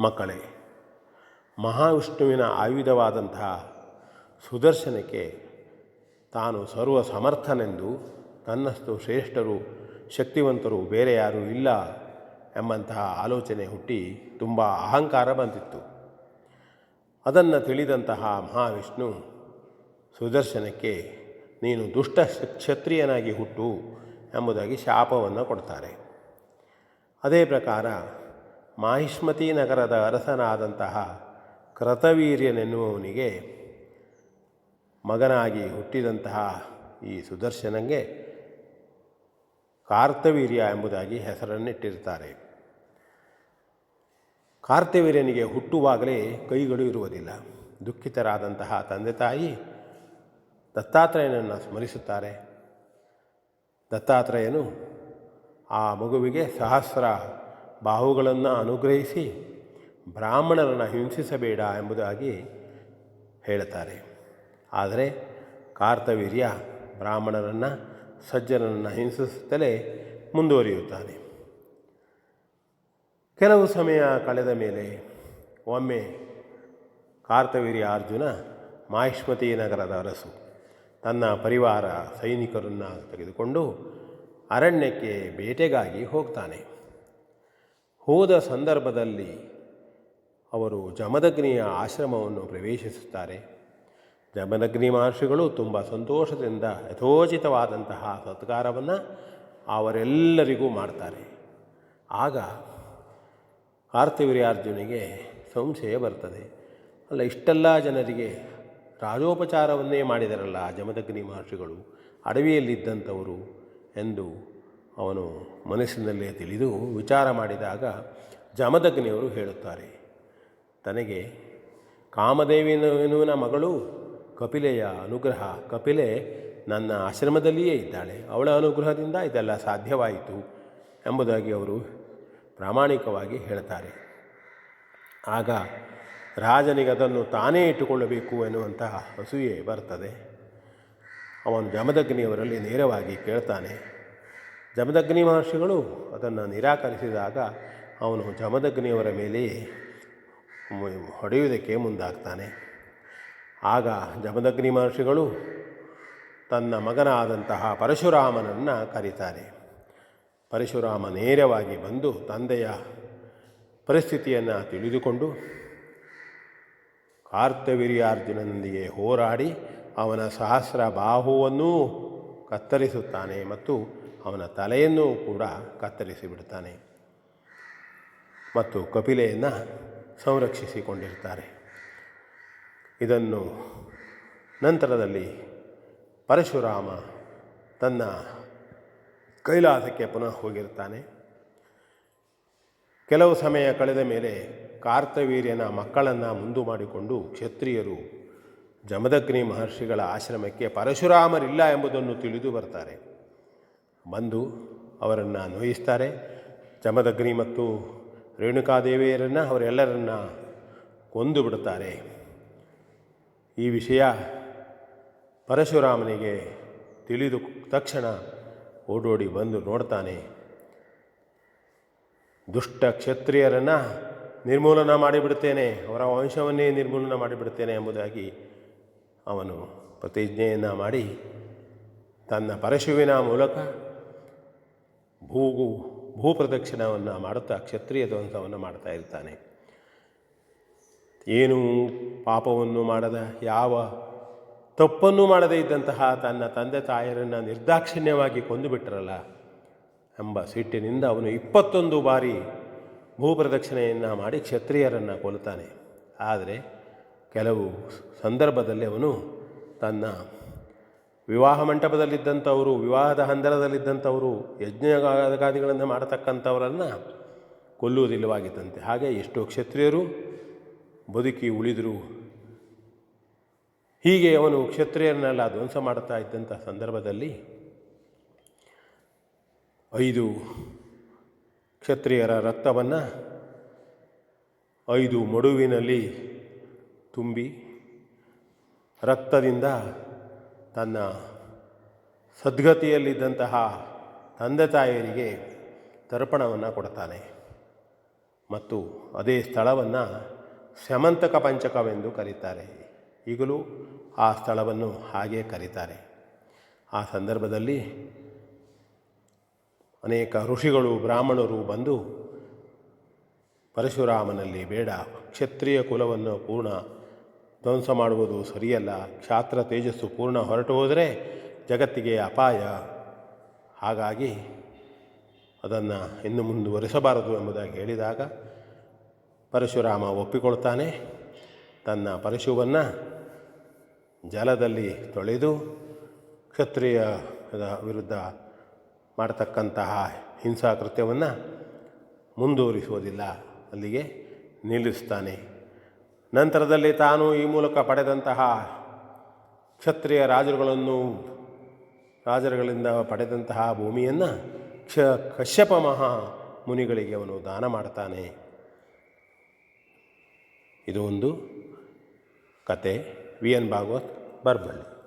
ಮಕ್ಕಳೇ, ಮಹಾವಿಷ್ಣುವಿನ ಆಯುಧವಾದಂತಹ ಸುದರ್ಶನಕ್ಕೆ ತಾನು ಸರ್ವ ಸಮರ್ಥನೆಂದು ತನ್ನಷ್ಟು ಶ್ರೇಷ್ಠರು, ಶಕ್ತಿವಂತರು ಬೇರೆ ಯಾರೂ ಇಲ್ಲ ಎಂಬಂತಹ ಆಲೋಚನೆ ಹುಟ್ಟಿ ತುಂಬ ಅಹಂಕಾರ ಬಂದಿತ್ತು. ಅದನ್ನು ತಿಳಿದಂತಹ ಮಹಾವಿಷ್ಣು, ಸುದರ್ಶನಕ್ಕೆ ನೀನು ದುಷ್ಟ ಕ್ಷತ್ರಿಯನಾಗಿ ಹುಟ್ಟು ಎಂಬುದಾಗಿ ಶಾಪವನ್ನು ಕೊಡ್ತಾರೆ. ಅದೇ ಪ್ರಕಾರ ಮಾಹಿಷ್ಮತಿ ನಗರದ ಅರಸನಾದಂತಹ ಕೃತವೀರ್ಯನೆನ್ನುವವನಿಗೆ ಮಗನಾಗಿ ಹುಟ್ಟಿದಂತಹ ಈ ಸುದರ್ಶನಂಗೆ ಕಾರ್ತವೀರ್ಯ ಎಂಬುದಾಗಿ ಹೆಸರನ್ನಿಟ್ಟಿರ್ತಾರೆ ಕಾರ್ತವೀರ್ಯನಿಗೆ ಹುಟ್ಟುವಾಗಲೇ ಕೈಗಳು ಇರುವುದಿಲ್ಲ. ದುಃಖಿತರಾದಂತಹ ತಂದೆ ತಾಯಿ ದತ್ತಾತ್ರೇಯನನ್ನು ಸ್ಮರಿಸುತ್ತಾರೆ. ದತ್ತಾತ್ರೇಯನು ಆ ಮಗುವಿಗೆ ಸಹಸ್ರ ಬಾಹುಗಳನ್ನು ಅನುಗ್ರಹಿಸಿ ಬ್ರಾಹ್ಮಣರನ್ನು ಹಿಂಸಿಸಬೇಡ ಎಂಬುದಾಗಿ ಹೇಳುತ್ತಾರೆ. ಆದರೆ ಕಾರ್ತವೀರ್ಯ ಬ್ರಾಹ್ಮಣರನ್ನು, ಸಜ್ಜನರನ್ನು ಹಿಂಸಿಸುತ್ತಲೇ ಮುಂದುವರಿಯುತ್ತಾನೆ ಕೆಲವು ಸಮಯ ಕಳೆದ ಮೇಲೆ ಒಮ್ಮೆ ಕಾರ್ತವೀರ್ಯ ಅರ್ಜುನ ಮಾಹಿಷ್ಮತಿ ನಗರದ ಅರಸು ತನ್ನ ಪರಿವಾರ ಸೈನಿಕರನ್ನು ತೆಗೆದುಕೊಂಡು ಅರಣ್ಯಕ್ಕೆ ಬೇಟೆಗಾಗಿ ಹೋಗ್ತಾನೆ. ಹೋದ ಸಂದರ್ಭದಲ್ಲಿ ಅವರು ಜಮದಗ್ನಿಯ ಆಶ್ರಮವನ್ನು ಪ್ರವೇಶಿಸುತ್ತಾರೆ. ಜಮದಗ್ನಿ ಮಹರ್ಷಿಗಳು ತುಂಬ ಸಂತೋಷದಿಂದ ಯಥೋಚಿತವಾದಂತಹ ಸತ್ಕಾರವನ್ನು ಅವರೆಲ್ಲರಿಗೂ ಮಾಡ್ತಾರೆ. ಆಗ ಕಾರ್ತಿವೀರ್ಯಾರ್ಜುನಿಗೆ ಸಂಶಯ ಬರ್ತದೆ. ಅಲ್ಲ, ಇಷ್ಟೆಲ್ಲ ಜನರಿಗೆ ರಾಜೋಪಚಾರವನ್ನೇ ಮಾಡಿದರಲ್ಲ ಜಮದಗ್ನಿ ಮಹರ್ಷಿಗಳು, ಅಡವಿಯಲ್ಲಿದ್ದಂಥವರು ಎಂದು ಅವನು ಮನಸ್ಸಿನಲ್ಲೇ ತಿಳಿದು ವಿಚಾರ ಮಾಡಿದಾಗ ಜಮದಗ್ನಿಯವರು ಹೇಳುತ್ತಾರೆ, ತನಗೆ ಕಾಮದೇವಿನ ಮಗಳು ಕಪಿಲೆಯ ಅನುಗ್ರಹ, ಕಪಿಲೆ ನನ್ನ ಆಶ್ರಮದಲ್ಲಿಯೇ ಇದ್ದಾಳೆ, ಅವಳ ಅನುಗ್ರಹದಿಂದ ಇದೆಲ್ಲ ಸಾಧ್ಯವಾಯಿತು ಎಂಬುದಾಗಿ ಅವರು ಪ್ರಾಮಾಣಿಕವಾಗಿ ಹೇಳ್ತಾರೆ ಆಗ ರಾಜನಿಗೆ ಅದನ್ನು ತಾನೇ ಇಟ್ಟುಕೊಳ್ಳಬೇಕು ಎನ್ನುವಂತಹ ಹಸುವೆ ಬರ್ತದೆ ಅವನು ಜಮದಗ್ನಿಯವರಲ್ಲಿ ನೇರವಾಗಿ ಕೇಳ್ತಾನೆ ಜಮದಗ್ನಿ ಮಹರ್ಷಿಗಳು ಅದನ್ನು ನಿರಾಕರಿಸಿದಾಗ ಅವನು ಜಮದಗ್ನಿಯವರ ಮೇಲೆ ಹೊಡೆಯುವುದಕ್ಕೆ ಮುಂದಾಗ್ತಾನೆ. ಆಗ ಜಮದಗ್ನಿ ಮಹರ್ಷಿಗಳು ತನ್ನ ಮಗನಾದಂತಹ ಪರಶುರಾಮನನ್ನು ಕರೀತಾರೆ. ಪರಶುರಾಮ ನೇರವಾಗಿ ಬಂದು ತಂದೆಯ ಪರಿಸ್ಥಿತಿಯನ್ನು ತಿಳಿದುಕೊಂಡು ಕಾರ್ತವೀರ್ಯಾರ್ಜುನನೊಂದಿಗೆ ಹೋರಾಡಿ ಅವನ ಸಹಸ್ರ ಬಾಹುವನ್ನೂ ಕತ್ತರಿಸುತ್ತಾನೆ ಮತ್ತು ಅವನ ತಲೆಯನ್ನು ಕೂಡ ಕತ್ತರಿಸಿಬಿಡ್ತಾನೆ ಮತ್ತು ಕಪಿಲೆಯನ್ನು ಸಂರಕ್ಷಿಸಿಕೊಂಡಿರ್ತಾರೆ. ಇದನ್ನು ನಂತರದಲ್ಲಿ ಪರಶುರಾಮ ತನ್ನ ಕೈಲಾಸಕ್ಕೆ ಪುನಃ ಹೋಗಿರ್ತಾನೆ. ಕೆಲವು ಸಮಯ ಕಳೆದ ಮೇಲೆ ಕಾರ್ತವೀರ್ಯನ ಮಕ್ಕಳನ್ನು ಮುಂದು ಮಾಡಿಕೊಂಡು ಕ್ಷತ್ರಿಯರು ಜಮದಗ್ನಿ ಮಹರ್ಷಿಗಳ ಆಶ್ರಮಕ್ಕೆ ಪರಶುರಾಮರಿಲ್ಲ ಎಂಬುದನ್ನು ತಿಳಿದು ಬರ್ತಾರೆ. ಬಂದು ಅವರನ್ನು ನೋಯಿಸ್ತಾರೆ. ಜಮದಗ್ನಿ ಮತ್ತು ರೇಣುಕಾದೇವಿಯರನ್ನು ಅವರೆಲ್ಲರನ್ನು ಕೊಂದು ಬಿಡುತ್ತಾರೆ. ಈ ವಿಷಯ ಪರಶುರಾಮನಿಗೆ ತಿಳಿದು ತಕ್ಷಣ ಓಡೋಡಿ ಬಂದು ನೋಡ್ತಾನೆ. ದುಷ್ಟ ಕ್ಷತ್ರಿಯರನ್ನು ನಿರ್ಮೂಲನ ಮಾಡಿಬಿಡ್ತೇನೆ ಅವರ ವಂಶವನ್ನೇ ನಿರ್ಮೂಲನ ಮಾಡಿಬಿಡ್ತೇನೆ ಎಂಬುದಾಗಿ ಅವನು ಪ್ರತಿಜ್ಞೆಯನ್ನು ಮಾಡಿ ತನ್ನ ಪರಶುವಿನ ಮೂಲಕ ಭೂಗು ಭೂಪ್ರದಕ್ಷಿಣವನ್ನು ಮಾಡುತ್ತಾ ಕ್ಷತ್ರಿಯ ಧ್ವಂಸವನ್ನು ಮಾಡ್ತಾ ಇರ್ತಾನೆ. ಏನು ಪಾಪವನ್ನು ಮಾಡದ, ಯಾವ ತಪ್ಪನ್ನು ಮಾಡದೇ ಇದ್ದಂತಹ ತನ್ನ ತಂದೆ ತಾಯರನ್ನು ನಿರ್ದಾಕ್ಷಿಣ್ಯವಾಗಿ ಕೊಂದುಬಿಟ್ರಲ್ಲ ಎಂಬ ಸಿಟ್ಟಿನಿಂದ ಅವನು ಇಪ್ಪತ್ತೊಂದು ಬಾರಿ ಭೂಪ್ರದಕ್ಷಿಣೆಯನ್ನು ಮಾಡಿ ಕ್ಷತ್ರಿಯರನ್ನು ಕೊಲ್ತಾನೆ ಆದರೆ ಕೆಲವು ಸಂದರ್ಭದಲ್ಲಿ ಅವನು ತನ್ನ ವಿವಾಹ ಮಂಟಪದಲ್ಲಿದ್ದಂಥವರು, ವಿವಾಹದ ಹಂದರದಲ್ಲಿದ್ದಂಥವರು, ಯಜ್ಞಗಾದಿಗಳನ್ನು ಮಾಡತಕ್ಕಂಥವರನ್ನು ಕೊಲ್ಲುವುದಿಲ್ಲವಾಗಿದ್ದಂತೆ ಹಾಗೆ ಎಷ್ಟೋ ಕ್ಷತ್ರಿಯರು ಬದುಕಿ ಉಳಿದರು. ಹೀಗೆ ಅವನು ಕ್ಷತ್ರಿಯರನ್ನೆಲ್ಲ ಧ್ವಂಸ ಮಾಡ್ತಾ ಇದ್ದಂಥ ಸಂದರ್ಭದಲ್ಲಿ ಐದು ಕ್ಷತ್ರಿಯರ ರಕ್ತವನ್ನು ಐದು ಮಡುವಿನಲ್ಲಿ ತುಂಬಿ ರಕ್ತದಿಂದ ತನ್ನ ಸದ್ಗತಿಯಲ್ಲಿದ್ದಂತಹ ತಂದೆ ತಾಯಿಯರಿಗೆ ತರ್ಪಣವನ್ನು ಕೊಡ್ತಾನೆ ಮತ್ತು ಅದೇ ಸ್ಥಳವನ್ನು ಸ್ಯಮಂತಕ ಪಂಚಕವೆಂದು ಕರೀತಾರೆ. ಈಗಲೂ ಆ ಸ್ಥಳವನ್ನು ಹಾಗೆ ಕರೀತಾರೆ. ಆ ಸಂದರ್ಭದಲ್ಲಿ ಅನೇಕ ಋಷಿಗಳು, ಬ್ರಾಹ್ಮಣರು ಬಂದು ಪರಶುರಾಮನಲ್ಲಿ ಬೇಡ, ಕ್ಷತ್ರಿಯ ಕುಲವನ್ನು ಪೂರ್ಣ ಧ್ವಂಸ ಮಾಡುವುದು ಸರಿಯಲ್ಲ. ಕ್ಷಾತ್ರ ತೇಜಸ್ಸು ಪೂರ್ಣ ಹೊರಟು ಹೋದರೆ ಜಗತ್ತಿಗೆ ಅಪಾಯ. ಹಾಗಾಗಿ ಅದನ್ನು ಇನ್ನು ಮುಂದುವರಿಸಬಾರದು ಎಂಬುದಾಗಿ ಹೇಳಿದಾಗ ಪರಶುರಾಮ ಒಪ್ಪಿಕೊಳ್ತಾನೆ. ತನ್ನ ಪರಶುವನ್ನು ಜಲದಲ್ಲಿ ತೊಳೆದು ಕ್ಷತ್ರಿಯ ವಿರುದ್ಧ ಮಾಡತಕ್ಕಂತಹ ಹಿಂಸಾ ಕೃತ್ಯವನ್ನು ಮುಂದುವರಿಸುವುದಿಲ್ಲ. ಅಲ್ಲಿಗೆ ನಿಲ್ಲಿಸ್ತಾನೆ. ನಂತರದಲ್ಲಿ ತಾನು ಈ ಮೂಲಕ ಪಡೆದಂತಹ ಕ್ಷತ್ರಿಯ ರಾಜರುಗಳನ್ನು, ರಾಜರುಗಳಿಂದ ಪಡೆದಂತಹ ಭೂಮಿಯನ್ನು ಕ್ಷ, ಕಶ್ಯಪ ಮಹಾ ಮುನಿಗಳಿಗೆ ಅವನು ದಾನ ಮಾಡ್ತಾನೆ. ಇದು ಒಂದು ಕತೆ. V N Bhagwat Barballi.